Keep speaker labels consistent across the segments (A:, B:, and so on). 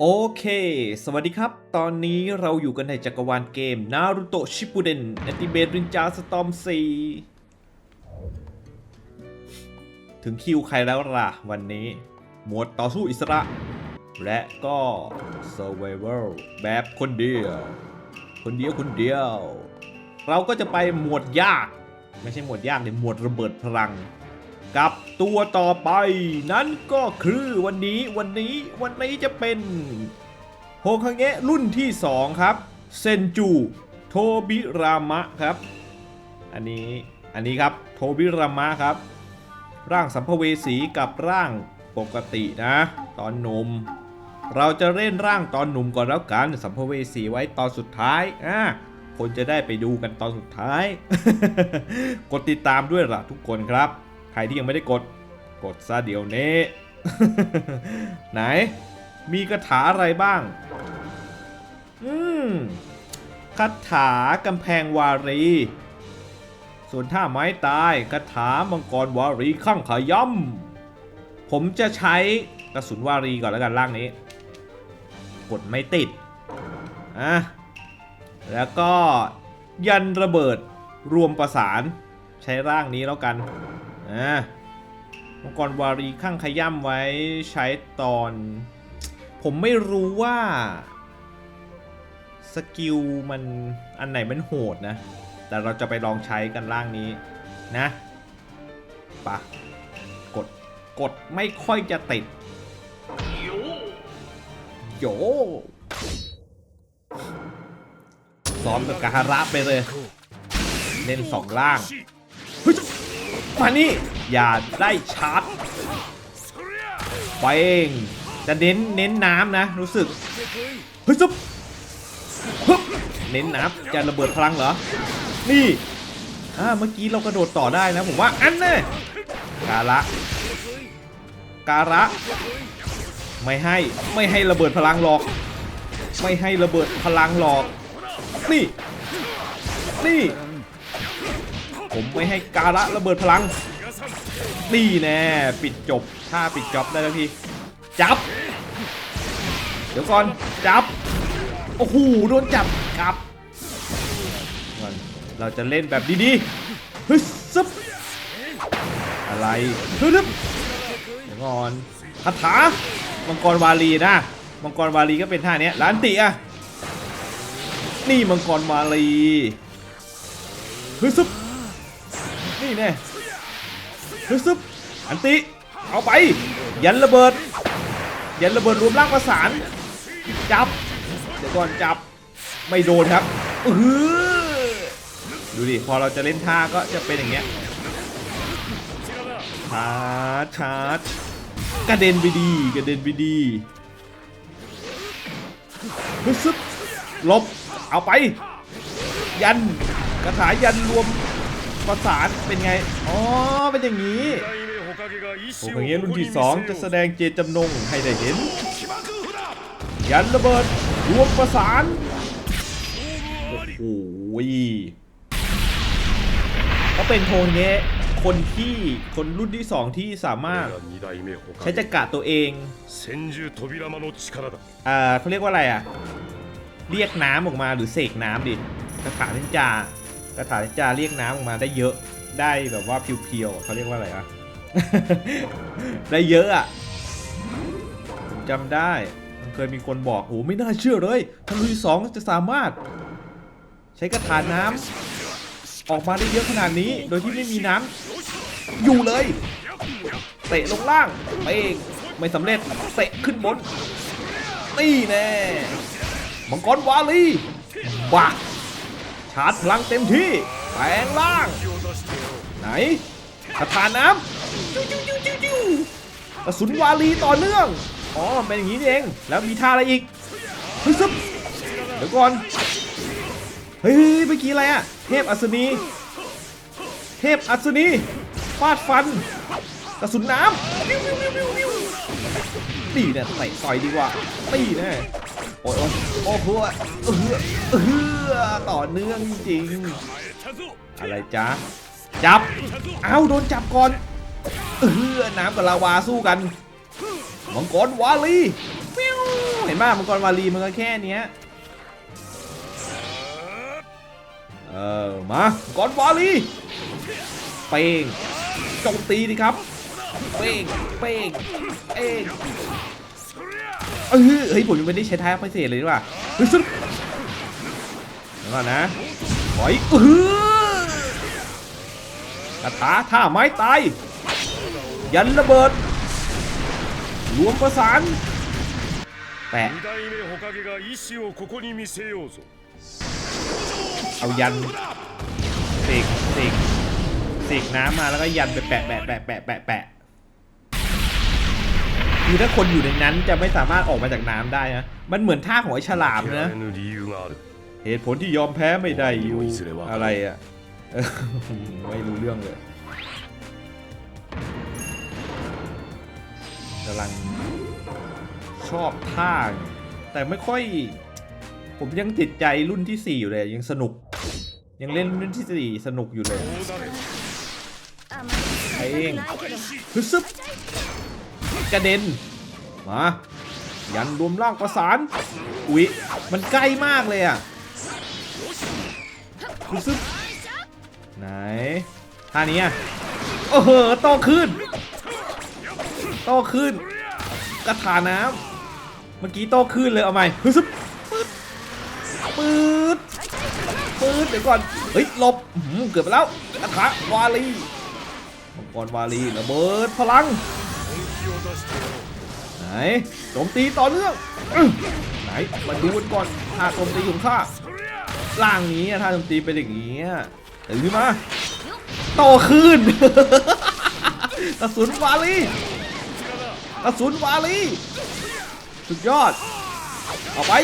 A: โอเค สวัสดีครับ ตอนนี้เราอยู่กันในจักรวาลเกม นารูโตะชิปุเดนอัติเบตรินจาสตอมซีถึงคิวใครแล้วล่ะ วันนี้ หมวดต่อสู้อิสระ และก็ Survival แบบคนเดียว คนเดียวคนเดียว เราก็จะไปหมวดยาก ไม่ใช่หมวดยากเลยหมวดระเบิดพลัง กับตัวต่อไป นั่นก็คือวันนี้วันนี้วันนี้จะเป็นโฮคังเงะรุ่นที่ 2 ครับ เซนจูโทบิรามะครับ อันนี้อันนี้ครับโทบิรามะครับ ร่างสัมภเวสีกับร่างปกตินะ ตอนหนุ่มเราจะเล่นร่างตอนหนุ่มก่อนแล้วกัน สัมภเวสีไว้ตอนสุดท้ายอะคนจะได้ไปดูกันตอนสุดท้าย กดติดตามด้วยล่ะทุกคนครับ ใครที่ยังไม่ได้กด กดซะเดี๋ยวนี้ ไหน มีคาถาอะไรบ้าง อืมคาถากำแพงวารี ส่วนท่าไม้ตายคาถามังกรวารีข้างขย่ำผมจะใช้กระสุนวารีก่อนแล้วกันล่างนี้ กดไม่ติด อะ แล้วก็ยันระเบิดรวมประสาน ใช้ร่างนี้แล้วกัน อ่ามังกรวารีข้างขย่ำไว้ใช้ตอน ผมไม่รู้ว่าสกิลมันอันไหนมันโหดนะ แต่เราจะไปลองใช้กันล่างนี้นะปะกดกดไม่ค่อยจะติด โยซ้อมกับกาฮาระไปเลย เล่นสองล่างเฮ้ย มานี่ อย่าได้ชาร์จไปเองจะเน้นเน้นน้ำนะ รู้สึกเฮ้ยซุบฮึบเน้นน้ำจะระเบิดพลังเหรอ นี่อ่าเมื่อกี้เรากระโดดต่อได้นะผมว่าอันแน่การะการะ ไม่ให้ไม่ให้ระเบิดพลังหรอก ไม่ให้ระเบิดพลังหรอก นี่ นี่ ผมไม่ให้การะระเบิดพลังนี่แน่ปิดจบถ้าปิดจ็อบได้แล้วพี่จับ เดี๋ยวก่อนจับโอ้โหโดนจับกลับเราจะเล่นแบบดีๆเฮ้ยซึบอะไรเฮ้ยซึบเดี๋ยวก่อนคาถามังกรวาลีนะมังกรวาลีก็เป็นท่าเนี้ยล้านติอะนี่มังกรวาลีฮึซึบ นี่แน่ฮึซึบอันติ เอาไป ยันระเบิด ยันระเบิดรวมร่างประสาน จับ เดี๋ยวก่อนจับ ไม่โดนครับอืออดูดิ พอเราจะเล่นท่าก็จะเป็นอย่างเงี้ยชาร์จชาร์จกระเด็นไปดี กระเด็นไปดีฮึซึบลบ เอาไป ยัน กระถายันรวม ประสานเป็นไง อ๋อ เป็นอย่างนี้
B: โอ้
A: อ
B: ย่างนี้
A: รุ่นที่
B: 2
A: จะแสดงเจตจำนงให้ได้เห็น ยันระเบิดรวมประสาน โอ้โหก็เป็นโทนเงี้คนที่คนรุ่นที่ 2 ที่สามารถใช้จักระตัวเองอ่าเขาเรียกว่าอะไรอะเรียกน้ำออกมาหรือเสกน้ำดิจักระนินจา กระถานินจาเรียกน้ำออกมาได้เยอะได้แบบว่าเพียวๆเขาเรียกว่าอะไรอะได้เยอะอะจำได้มันเคยมีคนบอกโอ้ไม่น่าเชื่อเลยทารุยสองจะสามารถ ใช้กระถาน้ำออกมาได้เยอะขนาดนี้ โดยที่ไม่มีน้ำอยู่เลยเตะลงล่างเป้งไม่สำเร็จเตะขึ้นบนนี่แน่มังกรวาลีบ้า ชาร์จพลังเต็มที่แปลงล่าง ไหนกระถาน้ำกระสุนวาลีต่อเนื่อง อ๋อ เป็นอย่างนี้นี่เอง แล้วมีท่าอะไรอีกเฮ้ยซึบเดี๋ยวก่อน เฮ้ยเมื่อกี้อะไรอะเทพอัศนี เทพอัศนีฟาดฟัน กระสุนน้ำ ปิ้วปิ้วปิ้วปิ้วปิ้วนี่เนี่ยเตะต่อยดีกว่านี่แน่โอ้ยโอ้โอ้โหเออเออต่อเนื่องจริง อะไรจ๊ะ จับ เอ้าโดนจับก่อน เออน้ำกับลาวาสู้กัน มังกรวาลีเห็นห็นป่ะมังกรวาลีมันก็แค่นี้เออมามังกรวาลีเป้งโจมตีดิครับ เป่งเป่งเอ่งเฮ้ยเฮ้ยผมยังไม่ได้ใช้ท้ายพิเศษเลยนี่ว่ะเฮ้ยสุดเดี๋ว่อนะถอยเออกระถาท่าไม้ตาย ยันระเบิด รวมประสานแปะเอายันเสกเสกเสกน้ำมาแล้วก็ยันไปแปะแปะแปะแปะแปะ คือถ้าคนอยู่ในนั้นจะไม่สามารถออกมาจากน้ำได้นะ มันเหมือนท่าของไอ้ฉลามนะ เหตุผลที่ยอมแพ้ไม่ได้อยู่อะไรอะ ไม่รู้เรื่องเลยกำลังชอบท่าแต่ไม่ค่อย ผมยังติดใจรุ่นที่ 4 อยู่เลย ยังสนุก ยังเล่นรุ่นที่ 4 สนุกอยู่เลยไอ้เองฮึซึบ กระเด็น มา ยันรวมร่างประสาน อุ๊ย มันใกล้มากเลยอะฮึซึบไหน ท่านี้อะโอ้โหโตขึ้นโตขึ้น กระถาน้ำเมื่อกี้โตขึ้นเลย เอาใหม่ฮึซึบปืดปืดเดี๋ยวก่อน เฮ้ยหลบเกือบไปแล้วกระถาวาลีมังกรวาลีระเบิดพลัง ไหนโจมตีต่อเนื่องไหนมาดูกันก่อนท่าโจมตีของข้าล่างนี้อะท่าโจมตีเป็นอย่างนี้ตื่นมาโตขึ้นกระสุนวาลีกระสุนวาลีสุดยอดเอาไป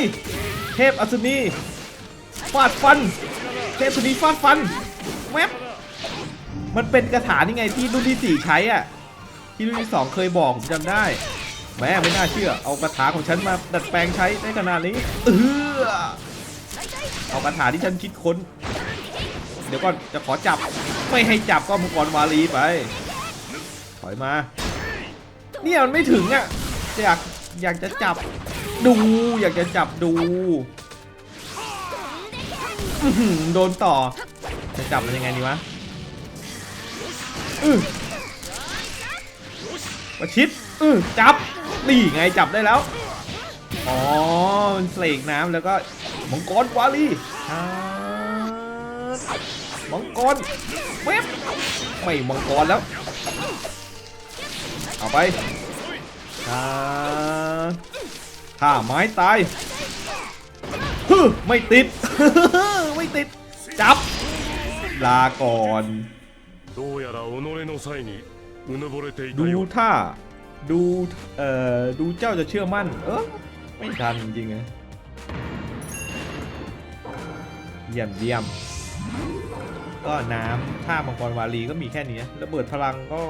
A: เทพอัศนีฟาดฟัน เทพอัศนีฟาดฟันแวบมันเป็นกระถานี่ไงที่รุ่นที่4ใช้อะ ที่รุ่นที่2เคยบอกผมจำได้ แม่ไม่น่าเชื่อ เอากระถาของฉันมาดัดแปลงใช้ได้ขนาดนี้เออเอากระถาที่ฉันคิดค้น เดี๋ยวก่อนจะขอจับไม่ให้จับก็มังกรวาลีไป ถอยมา เนี่ยมันไม่ถึงอะอยากอยากจะจับดู อยากจะจับดูโดนต่อจะจับมันยังไงดีวะ ประชิดอือจับ นี่ไงจับได้แล้ว อ๋อ มันเสกน้ำแล้วก็มังกรวาลีชาร์จมังกรเว็บไม่มังกรแล้ว เอาไปชาร์จท่าไม้ตายฮึไม่ติด ไม่ติด จับ ลาก่อน
B: どうやら己の際にうぬぼれていた
A: ดูท่าดูเอ่อดูเจ้าจะเชื่อมั่น เออไม่ทันจริงๆนะเยี่ยมเยี่ยมก็น้ำท่ามังกรวาลีก็มีแค่นี้ระเบิดพลังก็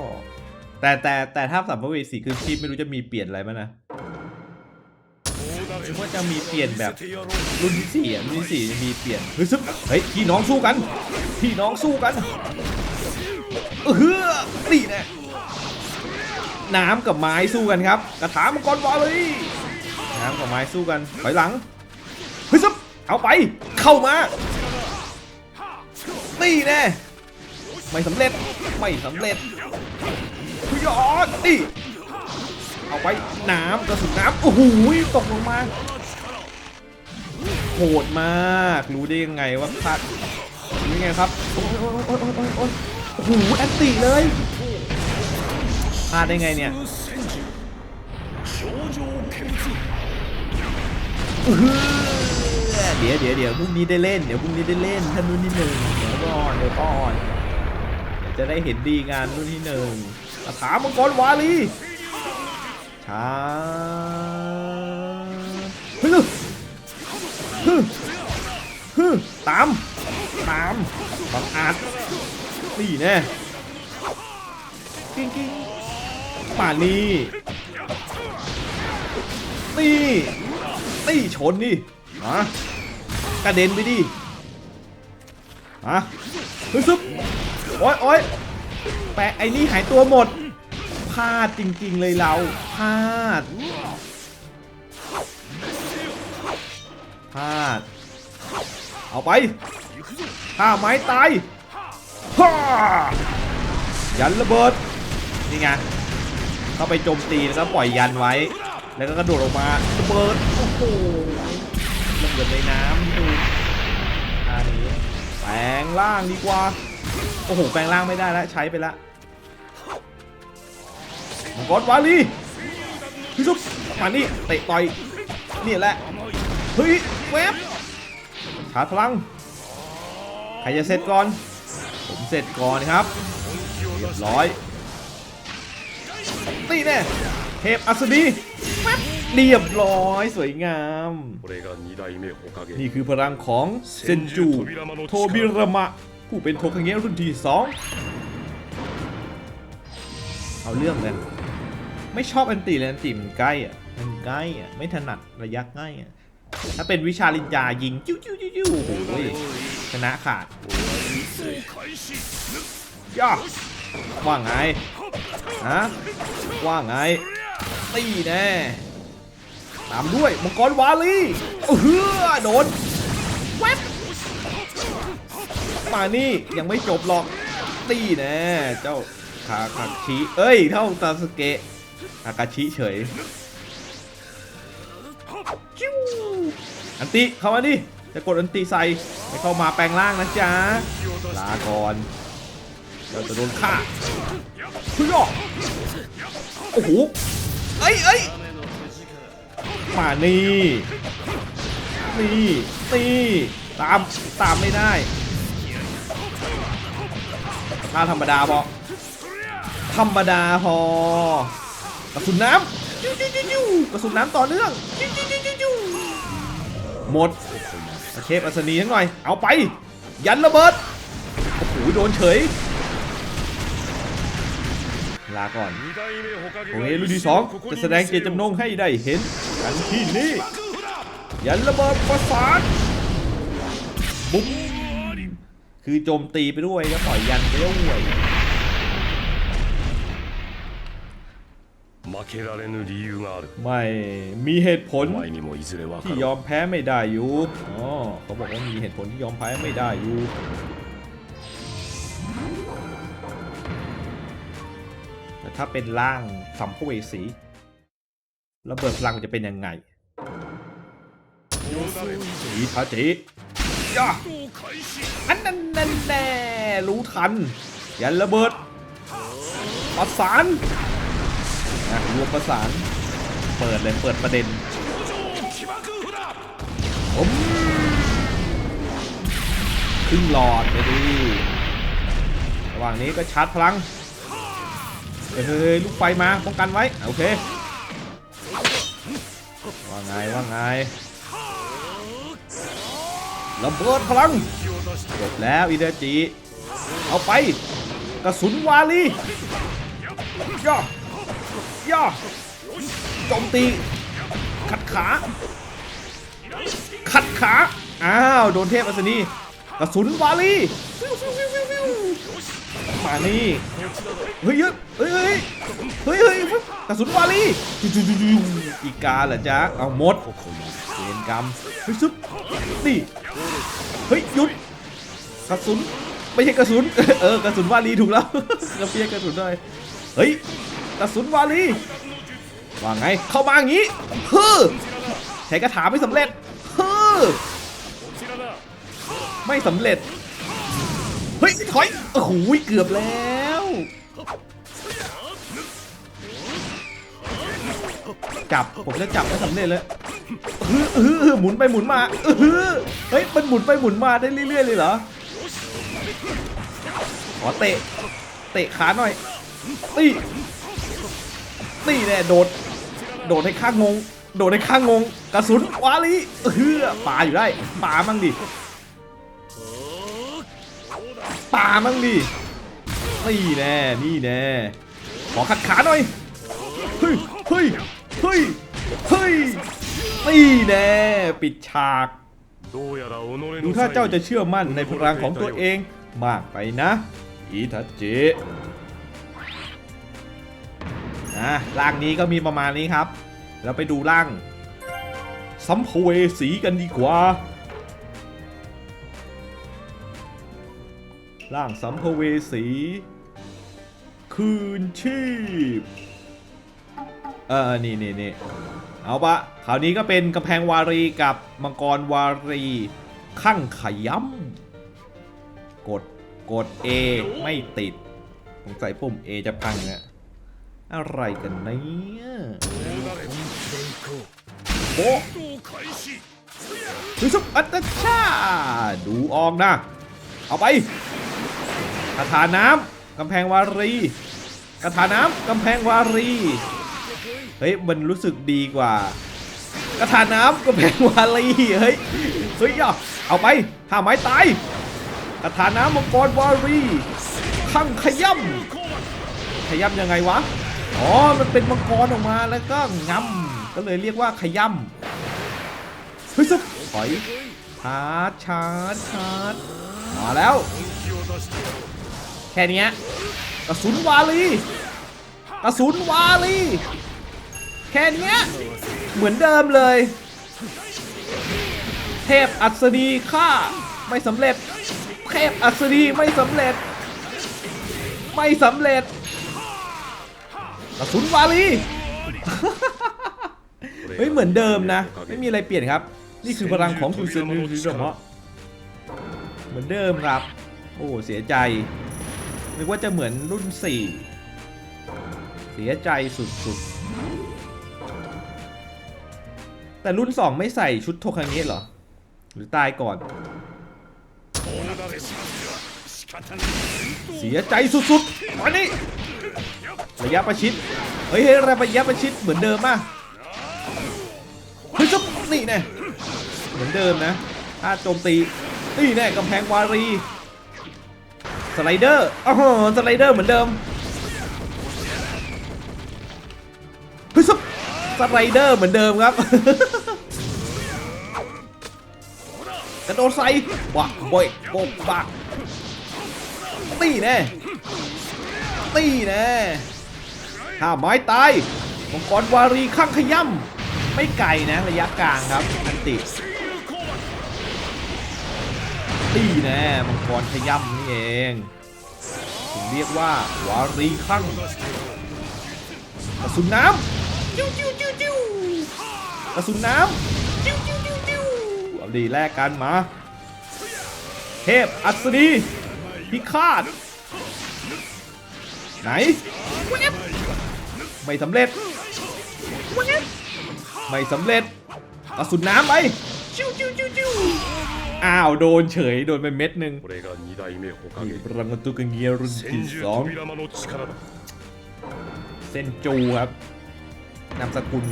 A: แต่แต่แต่ท่าสัมภเวสีคือชีพไม่รู้จะมีเปลี่ยนอะไรไหมนะ
B: คิด
A: ว่าจะมีเปลี่ยนแบบรุ่นที่สี่รุ่นที่สี่มีเปลี่ยนเฮ้ยซึบเฮ้ยพี่น้องสู้กันพี่น้องสู้กันเออนี่แน่ น้ำกับไม้สู้กันครับกระถามังกรวาลีน้ำกับไม้สู้กันถอยหลังเฮ้ยซึบเอาไปเข้ามานี่แน่ไม่สำเร็จไม่สำเร็จพยอดนี่เอาไปน้ำกระสุนน้ำโอ้โหตกลงมาโหดมากรู้ได้ยังไงว่าพลาดยังไงครับโอ้ยโอ้ยโอ้ยโอ้ยโอ้ยโอ้โหแอนติเลย พลาดได้ไงเนี่ยเดี๋ยวเดี๋ยวเดี๋ยวพรุ่งนี้ได้เล่น เดี๋ยวพรุ่งนี้ได้เล่นท่านรุ่นที่หนึ่งเดี๋ยวก่อนเดี๋ยวก่อนจะได้เห็นดีงานรุ่นที่หนึ่งคาถามังกรวาลีช้าฮ้ยฮึฮึตาม ตามบังอาจนี่แน่กิ้งกิ้ง ป่านนี้ตีตีชนดิมากระเด็นไปดิมาซึบโอ้ยโอ้ยแปะไอ้นี่หายตัวหมดพลาดจริงๆเลยเราพลาดพลาด เอาไปถ้าไม้ตายฮ่ายันระเบิด นี่ไง เข้าไปโจมตีแล้วก็ปล่อยยันไว้ แล้วก็กระโดดออกมาระเบิดโอ้โหระเบิดในน้ำดูอันนี้แปลงร่างดีกว่า โอ้โหแปลงร่างไม่ได้แล้วใช้ไปละมังกรวาลีพี่ซุปมานี่เตะต่อยนี่แหละเฮ้ยแวบชาร์จพลังใครจะเสร็จก่อน ผมเสร็จก่อนครับเรียบร้อย ตีแน่เทพอัศดีเรียบร้อยสวยงาม นี่คือพลังของเซนจู โทบิรามะ ผู้เป็นโทคังเงะรุ่นที่สองเอาเรื่องเลยไม่ชอบอันตีเลยอันตีมันใกล้อะมันใกล้อะไม่ถนัดระยะใกล้อะถ้าเป็นวิชาลินจายิงจิ้วจิ้วจิ้วโอ้โหชนะขาดย่าว่าไงฮะ ว่าไงตีแน่ตามด้วยมังกรวาลีเออโดนแวบมานี่ยังไม่จบหรอกตีแน่เจ้าคาคาชิเอ้ยเท่าซาสเกะอากาชิเฉยอันติเข้ามาดิจะกดอันติใส่ไม่เข้ามาแปลงร่างนะจ๊ะลาก่อน เราจะโดนฆ่าชุยอโอ้โหเอ้ยเอ้ยมานี่นี่นี่ตามตามไม่ได้ถ้าธรรมดาพอธรรมดาพอกระสุนน้ำจิ้วจิ้วจิ้วจิ้วกระสุนน้ำต่อเนื่องจิ้วจิ้วจิ้วจิ้วจิ้วหมดเชฟอัศนีทั้งหน่อย เอาไป ยันระเบิด โอ้โห โดนเฉยลาก่อนโอเครุ่นที่สองจะแสดงเจจำนงให้ได้เห็นกันที่นี่ยันระเบิดประสานบุ๊มคือโจมตีไปด้วยแล้วปล่อยยันไปด้วยไม่มีเหตุผลที่ยอมแพ้ไม่ได้อยู่อ๋อเขาบอกว่ามีเหตุผลที่ยอมแพ้ไม่ได้อยู่ ถ้าเป็นร่างสัมภเวสีระเบิดพลังจะเป็นยังไงอีทาจิย่าอันนั้นแน่แน่รู้ทัน ยันระเบิด ประสานอะรวมประสาน เปิดเลยเปิดประเด็นผมครึ่งหลอดไปดิระหว่างนี้ก็ชาร์จพลัง เฮ้ยลูกไฟมาป้องกันไว้โอเคว่าไงว่าไงระเบิดพลังจบแล้วอีเดจิเอาไปกระสุนวาลีย่อย่อโจมตี ขัดขา ขัดขา อ้าว โดนเทพอัศนีกระสุนวาลีฟิวฟิวฟิวฟิวฟิว มานี่เฮ้ยเฮ้ยเฮ้ยเฮ้ยเฮ้ยกระสุนวาลีอีกาเหรอจ๊ะเอามดเกณฑ์กรรมเฮ้ยซุบนี่เฮ้ยหยุดกระสุนไม่ใช่กระสุนเออกระสุนวาลีถูกแล้วกระเพียกระสุนหน่ยเฮ้ยกระสุนวาลีว่าไงเข้ามาอย่างนี้เฮ้อใช้กระถาไม่สำเร็จเฮ้อไม่สำเร็จ เฮ้ยถอยโอ้โหเกือบแล้วจับผมจะจับไม่สำเร็จเลยเออเออเออหมุนไปหมุนมาเออเฮ้ยมันหมุนไปหมุนมาได้เรื่อยๆเลยเหรอขอเตะเตะขาหน่อยตีตีแน่โดดโดดให้ข้างงง โดดให้ข้างงง กระสุนวาลีเออปาอยู่ได้ปามั่งดิ ปามั้งดินี่แน่นี่แน่ขอขัดขาหน่อยเฮ้ยเฮ้ยเฮ้ยเฮ้ยนี่แน่ปิดฉากดูถ้าเจ้าจะเชื่อมั่นในพลังของตัวเองมากไปนะอีทัจินะร่างนี้ก็มีประมาณนี้ครับ แล้วไปดูร่างสัมภเวสีกันดีกว่า ร่างสัมภเวสี คืนชีพ เออ นี่นี่นี่เอาปะคราวนี้ก็เป็นกำแพงวารีกับมังกรวารีข้างขย้ำกด กด A ไม่ติดสงสัยปุ่ม A จะพังอะอะไรกันเนี่ยโอ้ดูสุบอัตชาดูออกนะ เอาไป คาถาน้ำกำแพงวารีคาถาน้ำกำแพงวารี เฮ้ย มันรู้สึกดีกว่า กระถาน้ำกระแพงวาลีเฮ้ย เฮ้ยเอาไปห้าไม้ตาย กระถาน้ำมังกรวารีข้างขย่ำขย่ำยังไงวะ อ๋อ มันเป็นมังกรออกมาแล้วก็งำก็เลยเรียกว่าขย่ำเฮ้ยสุดถอยชาร์จชาร์จชาร์จมาแล้ว แค่นี้กระสุนวาลีกระสุนวาลีแค่นี้เหมือนเดิมเลย เทพอัศดีฆ่าไม่สำเร็จ เทพอัศดีไม่สำเร็จ ไม่สำเร็จกระสุนวาลีเฮ้ยเหมือนเดิมนะ ไม่มีอะไรเปลี่ยนครับ นี่คือพลังของคุณเซนนูซิโมะเหมือนเดิมครับ โอ้เสียใจ นึกว่าจะเหมือนรุ่น 4 เสียใจสุดๆ แต่รุ่น 2 ไม่ใส่ชุดโทคังเงะเหรอ หรือตายก่อน เสียใจสุดๆตอนนี้ระยะประชิดเฮ้ยเฮ้ยระยะประชิดเหมือนเดิมป่ะเฮ้ยจุ๊บนี่แน่เหมือนเดิมนะถ้าโจมตีนี่แน่กำแพงวารี สไลเดอร์อ๋อสไลเดอร์เหมือนเดิมเฮ้ยสสไลเดอร์เหมือนเดิมครับกระโดดใส่วักโบยบกบักตีแน่ตีแน่ถ้าไม้ตายมังกรวารีข้างขย่ำไม่ไกลนะระยะกลางครับ อันติ ตีแน่มังกรขย่ำนี่เองถึงเรียกว่าวารีข้างกระสุนน้ำจิ้วจิ้วจิ้วจิ้วกระสุนน้ำจิ้วจิ้วจิ้วจิ้วเอาดีแลกกันมา เทพอัศดีพิฆาต ไหนแว๊บไม่สำเร็จแว๊บไม่สำเร็จกระสุนน้ำไป อ้าวโดนเฉยโดนไปเม็ดหนึ่งรังตุกังเกียรุ่นที่สองเซนจูครับ นามสกุล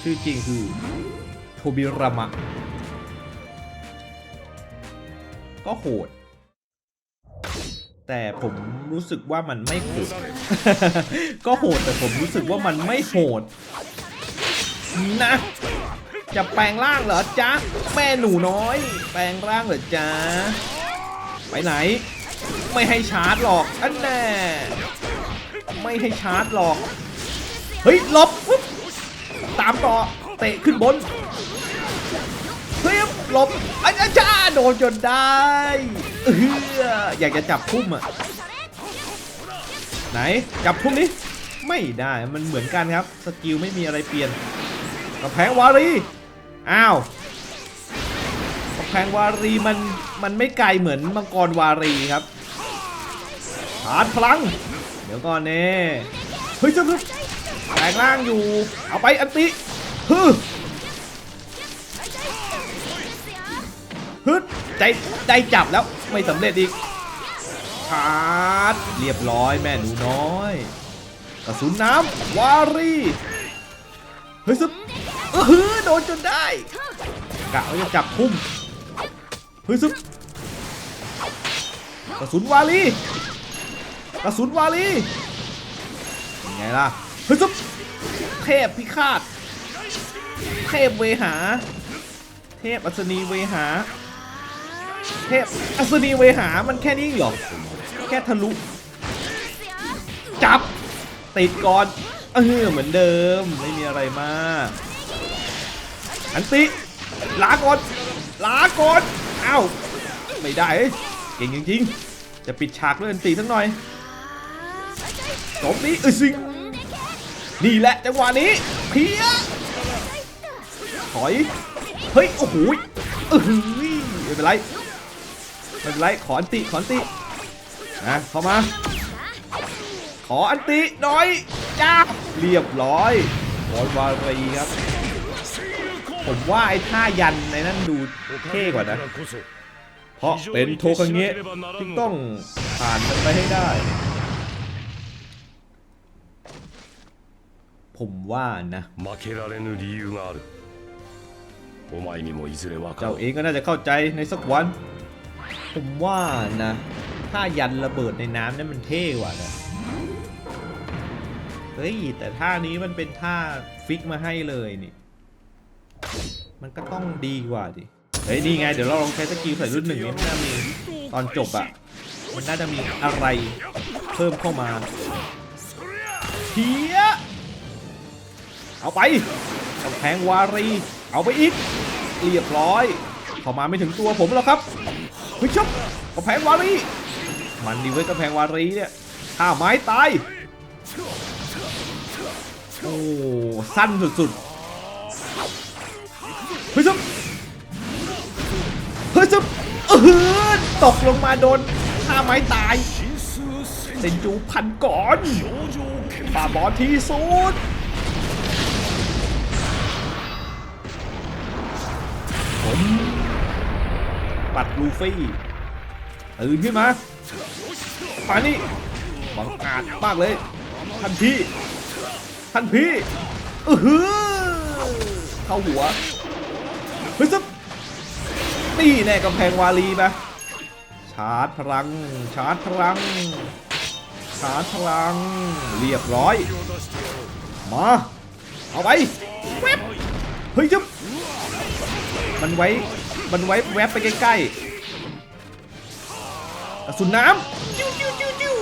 A: ชื่อจริงคือโทบิรามะ ก็โหด แต่ผมรู้สึกว่ามันไม่โหด ก็โหดแต่ผมรู้สึกว่ามันไม่โหด นะ จะแปลงร่างเหรอจ๊ะแม่หนูน้อย แปลงร่างเหรอจ๊ะไปไหน ไม่ให้ชาร์จหรอกอันแน่ไม่ให้ชาร์จหรอก เฮ้ยลบปุ๊บตามต่อเตะขึ้นบนเฮ้ยลบอาจารย์โดนจนได้เอออยากจะจับพุ่มอะไหนจับพุ่มนี้ไม่ได้มันเหมือนกันครับ สกิลไม่มีอะไรเปลี่ยนกระแพงวารี อ้าวกระแพงวารีมันมันไม่ไกลเหมือนมังกรวารีครับชาร์จพลัง เดี๋ยวก่อนเน่เฮ้ยจะแปลงร่างอยู่ เอาไปอันติฮึฮึดได้ได้จับแล้วไม่สำเร็จอีกชาร์จเรียบร้อยแม่หนูน้อย กระสุนน้ำวารี เฮ้ยซึ เออฮือโดนจนได้กะว่าจะจับพุ่มเฮ้ยซึกระสุนวารีกระสุนวารียังไงล่ะเฮ้ยซึเทพพิฆาตเทพเวหา เทพอัศนีเวหา เทพอัศนีเวหามันแค่นี้เหรอแค่ทะลุจับติดก่อนเออเหมือนเดิมไม่มีอะไรมาก อันติลาก่อนลาก่อนอ้าวไม่ได้เก่งจริงๆ จะปิดฉากด้วยอันตีสักหน่อยจบนี้เออซิงนี่แหละจังหวะนี้เพียถอยเฮ้ยโอ้โหเออหือไม่เป็นไรไม่เป็นไรขออันติขออันตินะเข้ามา ขออันติหน่อยจ้าเรียบร้อยบอลวารีครับ ผมว่าไอ้ท่ายันในนั้นดูเท่กว่านะ เพราะเป็นโทคังเงี้ยที่ต้องผ่านมันไปให้ได้ ผมว่านะเจ้าเองก็น่าจะเข้าใจในสักวัน ผมว่านะถ้ายันระเบิดในน้ำนั้นมันเท่กว่านะเฮ้ยแต่ท่านี้มันเป็นท่าฟิกมาให้เลยนี่ มันก็ต้องดีกว่าดิเฮ้ยนี่ไงเดี๋ยวเราลองใช้สกิลใส่รุ่นหนึ่งนี่มันน่ามีตอนจบอะมันน่าจะมีอะไรเพิ่มเข้ามาเฮียเอาไปกำแพงวารี เอาไปอีก เรียบร้อยเข้ามาไม่ถึงตัวผมแล้วครับเฮ้ยชับกำแพงวารี มันดีไว้ยกำแพงวารีเนี่ยท่าไม้ตาย โอ้สั้นสุดๆ เฮ้ยชับเฮ้ยชับเออตกลงมาโดนท่าไม้ตายเซนจูพันก่อนป่าบอที่สุดผมปัดลูฟี่ตื่นขึ้นมาป่านี่บังอาจมากเลย ท่านพี่ ท่านพี่เออหือเข้าหัว ฮ้ยซึบนี่แน่กำแพงวาลีไปชาร์จพลัง ชาร์จพลัง ชาร์จพลัง เรียบร้อย มา เอาไปเว็บเฮ้ยซึบมันไว้ มันไว้แวบไปใกล้ๆกระสุนน้ำจิ้วจิ้วจิ้วจิ้ว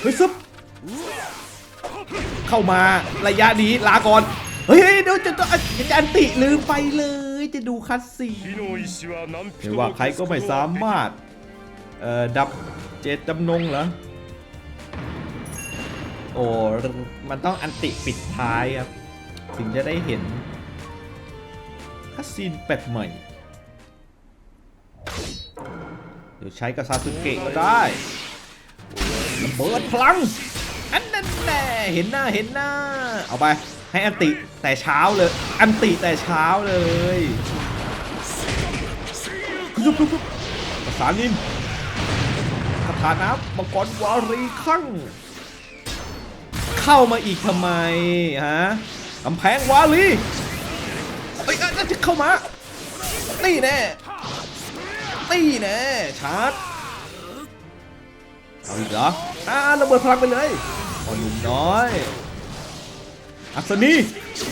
A: เฮ้ยซึบเข้ามาระยะนี้ลาก่อน เฮ้ยเดี๋ยวจะต้องจะอันติลืมไปเลย จะดูคัสซีเห็นว่าใครก็ไม่สามารถ เอ่อ ดับเจตจำนงเหรอ โอ้ มันต้องอันติปิดท้ายครับ ถึงจะได้เห็นคัสซีนแลกใหม่ เดี๋ยวใช้กับซาสึเกะก็ได้เบิดพลัง อันนั้นแน่เห็นหน้าเห็นหน้า เอาไป ให้อันติแต่เช้าเลย อันติแต่เช้าเลยยุบยุบยุบประสานนินคาถาน้ำมังกรวารีขั้งเข้ามาอีกทำไมฮะกำแพงวาลีเอ้ยน่าจะเข้ามานี่แน่นี่แน่ชาร์จเอาอีกเหรออ่าระเบิดพลังไปเลยพอหนุ่มน้อย อัศนี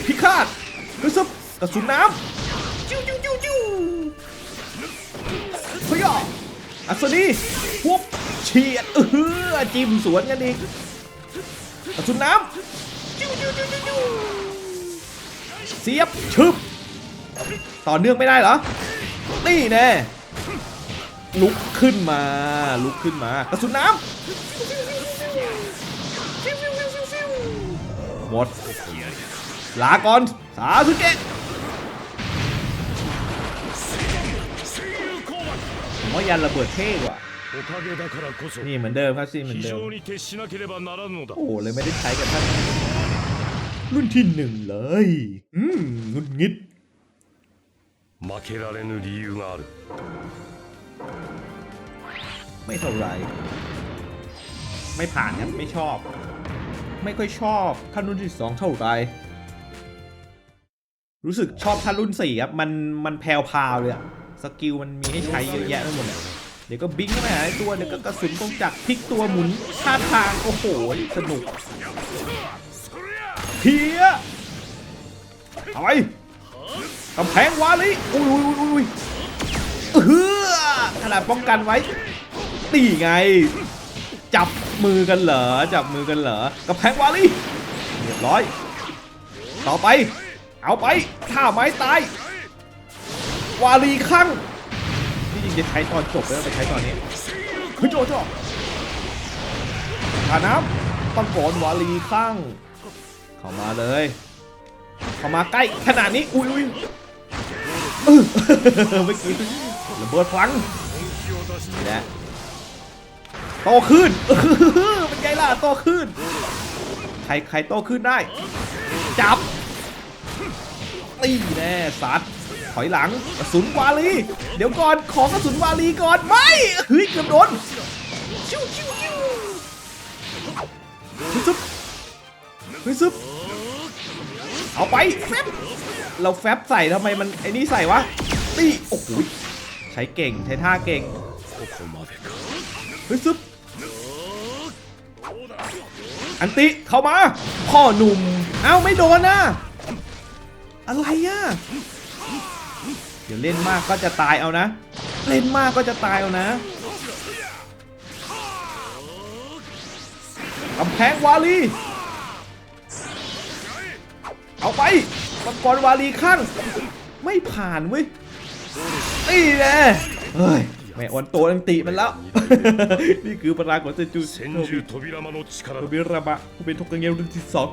A: พิฆาตกระสุบกระสุนน้ำจิ้วจิ้วจิ้วจิ้วเฮ้ยออัศนีพวบเฉียดเออจิ้มสวนกันอีกกระสุนน้ำจิ้วจิ้วจิ้วจิ้วเสียบชึบต่อเนื่องไม่ได้เหรอ นี่แน่ลุกขึ้นมา ลุกขึ้นมากระสุนน้ำหมด ลาก่อนสาสุเกะผมว่ยันระเบิดเท่กว่านี่เหมือนเดิมครับซีเหมือนเดิมโอ้เลยไม่ได้ใช้กับท่านรุ่นที่หนึ่งเลย อืมงุนงิดไม่เท่าไรไม่ผ่านครับไม่ชอบ ไม่ค่อยชอบขั้นรุ่นที่สองเท่าไร รู้สึกชอบท่านรุ่นสี่ครับ มันมันแพรวพาวเลยอะสกิลมันมีให้ใช้เยอะแยะไปหมดอะเดี๋ยวก็บิงเข้าไปหาตัวเดี๋ยวก็กระสุนกงจักรพลิกตัวหมุนท่าทางโอ้โหสนุกเพียเอาไปกำแพงวาลีอุ้ยอุ้ยอุ้ยอุ้ยเฮือขนาดป้องกันไว้ตีไง จับมือกันเหรอจับมือกันเหรอกระแพงวาลีเรียบร้อย ต่อไป เอาไปท่าไม้ตาย วาลีข้างที่จะใช้ตอนจบแล้วไปใช้ตอนนี้คือโจโจฐาน้ำต้องกอนวาลีข้าง เข้ามาเลย เข้ามาใกล้ขนาดนี้ อุ้ยอุ้ยเมื่อกี้ระเบิดพลังนี่แหละโตขึ้นเป็นไงล่ะโตขึ้น ใครใครโตขึ้นได้ จับ ตีแน่สัตว์ถอยหลังกระสุนวาลี เดี๋ยวก่อนของกระสุนวาลีก่อนไม่เฮ้ยเกือบโดนชิวชิวชิวซึบเฮ้ยซึบเอาไปแฟบเราแฟบใส่ทำไมมันไอ้นี่ใส่วะตีโอ้โหใช้เก่งใช้ท่าเก่งเฮ้ยซึบอันติเข้ามา พ่อหนุ่มเอ้าไม่โดนนะ อะไรอะเดี๋ยวเล่นมากก็จะตายเอานะ เล่นมากก็จะตายเอานะกำแพงวาลี เอาไปมังกรวาลีข้างไม่ผ่านเว้ยนี่แน่เฮ้ยแม่อ่อนโตตังติมันแล้ว นี่คือพลังของเซจู
B: โนบิ
A: โนบิรามะผู้เป็นทกเงเงรุ่นที่สอง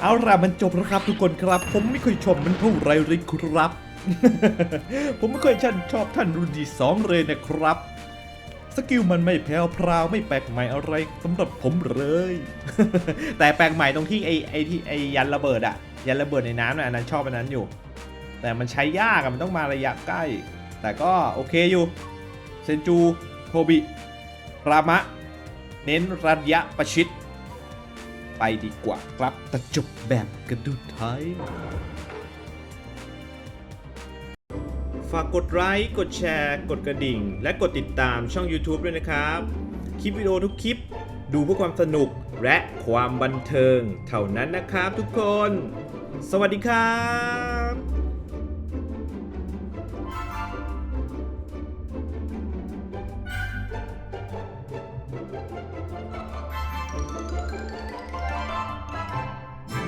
A: เอาล่ะมันจบแล้วครับทุกคนครับ ผมไม่ค่อยชมมันเท่าไรเลยครับ ผมไม่ค่อยชันชอบท่านรุ่นที่สองเลยนะครับ สกิลมันไม่แผ่วพราวไม่แปลกใหม่อะไรสำหรับผมเลย แต่แปลกใหม่ตรงที่ไอไอที่ไอยันระเบิดอะยันระเบิดในน้ำน่ะอันนั้นชอบอันนั้นอยู่ แต่มันใช้ยากอะมันต้องมาระยะใกล้ แต่ก็โอเคอยู่เซนจูโทบิรามะ เน้นระยะประชิด ไปดีกว่าครับตะจบแบบกระดุดท้ายฝากกดไลค์ กดแชร์ กดกระดิ่ง และกดติดตามช่อง YouTube ด้วยนะครับ คลิปวิดีโอทุกคลิป ดูเพื่อความสนุกและความบันเทิง เท่านั้นนะครับทุกคน สวัสดีครับ